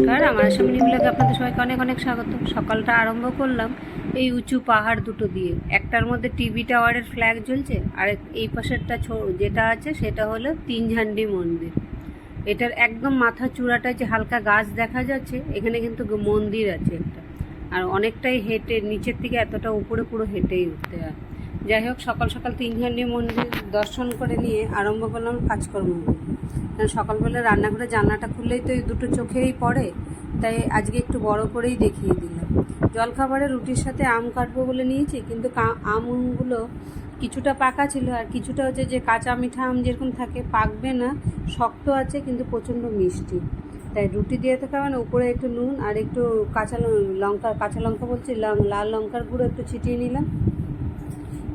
নমস্কার, আমার আসামনি ব্লগে আপনাদের সবাইকে অনেক অনেক স্বাগত। সকালটা আরম্ভ করলাম এই উঁচু পাহাড় দুটো দিয়ে। একটার মধ্যে টিভি টাওয়ারের ফ্ল্যাগ জ্বলছে, আর এই পাশেরটা যেটা আছে সেটা হলো তিনঝান্ডি মন্দির। এটার একদম মাথা চূড়াটায় যে হালকা গাছ দেখা যাচ্ছে, এখানে কিন্তু মন্দির আছে একটা। আর অনেকটাই হেঁটে, নিচের থেকে এতটা উপরে পুরো হেঁটেই উঠতে হয়। যাই হোক, সকাল সকাল তিনঝান্ডি মন্দির দর্শন করে নিয়ে আরম্ভ করলাম কাজকর্ম। কারণ সকালবেলা রান্নাঘরে জানলাটা খুললেই তো এই দুটো চোখেই পড়ে, তাই আজকে একটু বড় করেই দেখিয়ে দিলাম। জলখাবারে রুটির সাথে আম কাটবো বলে নিয়েছি, কিন্তু আমগুলো কিছুটা পাকা ছিল আর কিছুটা হচ্ছে যে কাঁচা মিঠা আম যেরকম থাকে, পাকবে না, শক্ত আছে কিন্তু প্রচণ্ড মিষ্টি। তাই রুটি দিয়ে তো খাবে না উপরে একটু নুন আর একটু কাঁচা লঙ্কা কাঁচা লঙ্কা বলছি লাল লঙ্কার গুঁড়ো একটু ছিটিয়ে নিলাম।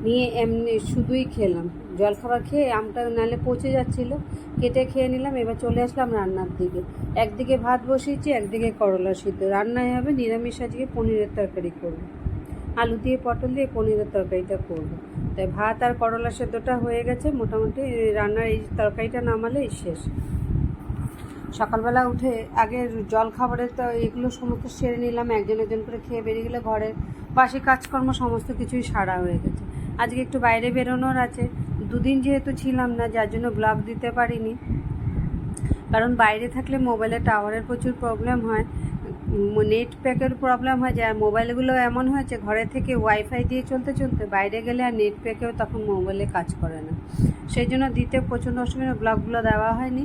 নিয়ে এমনি শুধুই খেলাম। জলখাবার খেয়ে আমটা নালে পচে যাচ্ছিল কেটে খেয়ে নিলাম, এবার চলে আসলাম রান্নার দিকে। একদিকে ভাত বসিয়েছি, একদিকে করলা সিদ্ধ। রান্নায় হবে নিরামিষ আজকে পনিরের তরকারি করব। আলু দিয়ে পটল দিয়ে পনিরের তরকারিটা করব। তাই ভাত আর করলা সেদ্ধটা হয়ে গেছে, মোটামুটি রান্নার এই তরকারিটা নামালেই শেষ। সকালবেলা উঠে আগে জল খাবারের তো এগুলো সমস্ত সেরে নিলাম, একজন একজন করে খেয়ে বেরিয়ে গেলে ঘরের। বাসি কাজকর্ম সমস্ত কিছুই সারা হয়ে গেছে। আজকে একটু বাইরে বেরোনোর আছে। দুদিন যেহেতু ছিলাম না, যার জন্য ব্লগ দিতে পারিনি। কারণ বাইরে থাকলে মোবাইলে টাওয়ারের প্রচুর প্রবলেম হয় নেট প্যাকের প্রবলেম হয় যায় মোবাইলগুলো এমন হয়েছে, ঘরে থেকে ওয়াইফাই দিয়ে চলতে চলতে বাইরে গেলে আর নেট প্যাকেও তখন মোবাইলে কাজ করে না। সেই জন্য দিতে প্রচণ্ড অসুবিধা ব্লগগুলো দেওয়া হয়নি।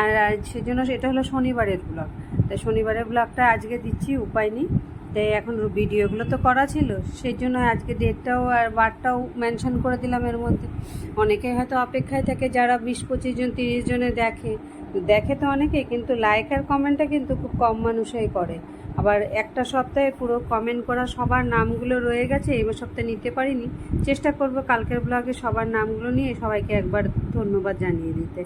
আর সেই জন্য এটা হলো শনিবারের ব্লগ তাই শনিবারের ব্লগটা আজকে দিচ্ছি, উপায় নেই। তাই এখন ভিডিওগুলো তো করা ছিল, সেই জন্য আজকে ডেটটাও আর বারটাও মেনশন করে দিলাম এর মধ্যে। অনেকে হয়তো অপেক্ষায় থাকে, যারা বিশ পঁচিশ জন, তিরিশ জনে দেখে। দেখে তো অনেকে কিন্তু লাইক আর কমেন্টটা কিন্তু খুব কম মানুষই করে। আবার একটা সপ্তাহে পুরো কমেন্ট করা সবার নামগুলো রয়ে গেছে, এবার সপ্তাহে নিতে পারিনি। চেষ্টা করব কালকের ব্লগে সবার নামগুলো নিয়ে সবাইকে একবার ধন্যবাদ জানিয়ে দিতে।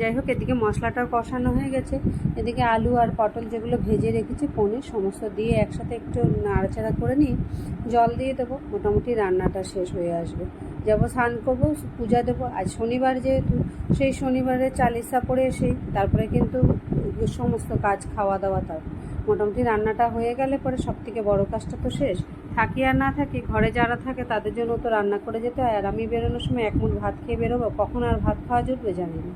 যাই হোক, এদিকে মশলাটাও কষানো হয়ে গেছে। এদিকে আলু আর পটল যেগুলো ভেজে রেখেছি পনির সমস্ত দিয়ে একসাথে একটু নাড়াচাড়া করে নিয়ে জল দিয়ে দেবো। মোটামুটি রান্নাটা শেষ হয়ে আসবে। যাব স্নান করব, পূজা দেবো। আজ শনিবার যেহেতু, সেই শনিবারে চালিসা পড়ে এসেই, তারপরে কিন্তু সমস্ত কাজ খাওয়া দাওয়া তার। মোটামুটি রান্নাটা হয়ে গেলে পরে সব থেকে বড়ো কাজটা তো শেষ। থাকি আর না থাকি, ঘরে যারা থাকে তাদের জন্য তো রান্না করে যেতে হয়। আর আমি বেরোনোর সময় এক মুঠ ভাত খেয়ে বেরোবো, কখন আর ভাত খাওয়া জুটবে জানি না।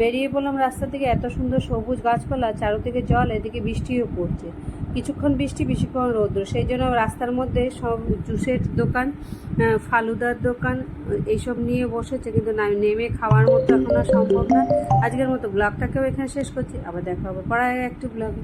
বেরিয়ে পড়লাম রাস্তা থেকে এত সুন্দর সবুজ গাছপালা, চারোদিকে জল, এদিকে বৃষ্টিও পড়ছে। কিছুক্ষণ বৃষ্টি, বেশিক্ষণ রৌদ্র। সেই জন্য রাস্তার মধ্যে সব জুসের দোকান ফালুদার দোকান, এইসব নিয়ে বসেছে। কিন্তু নেমে খাওয়ার মতো এখন আর সম্ভব না। আজকের মতো ব্লগটাকেও এখানে শেষ করছি। আবার দেখা হবে পড়ায় একটু ব্লগে।